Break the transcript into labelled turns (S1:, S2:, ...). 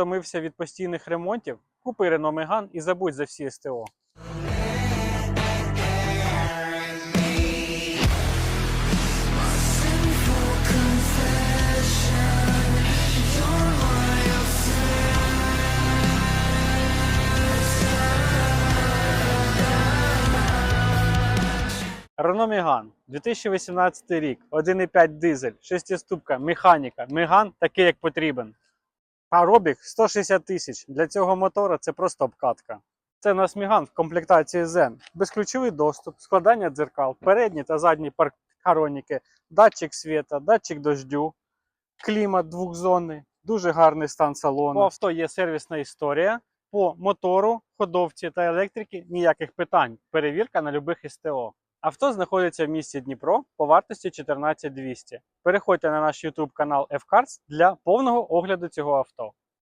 S1: втомився від постійних ремонтів? Купи Renault Megane і забудь за всі СТО. Renault Megane, 2018 рік, 1,5 дизель, 6-ступка, механіка, Megane такий, як потрібен. А робіг 160 тисяч. Для цього мотора це просто обкатка. Це у нас Megane в комплектації Zen. Безключовий доступ, складання дзеркал, передні та задні паркароніки, датчик світа, датчик дождю, клімат двохзонний, дуже гарний стан салону. По авто є сервісна історія. По мотору, ходовці та електрики ніяких питань. Перевірка на любих СТО. Авто знаходиться в місті Дніпро по вартості 14200. Переходьте на наш YouTube канал F-Cars для повного огляду цього авто.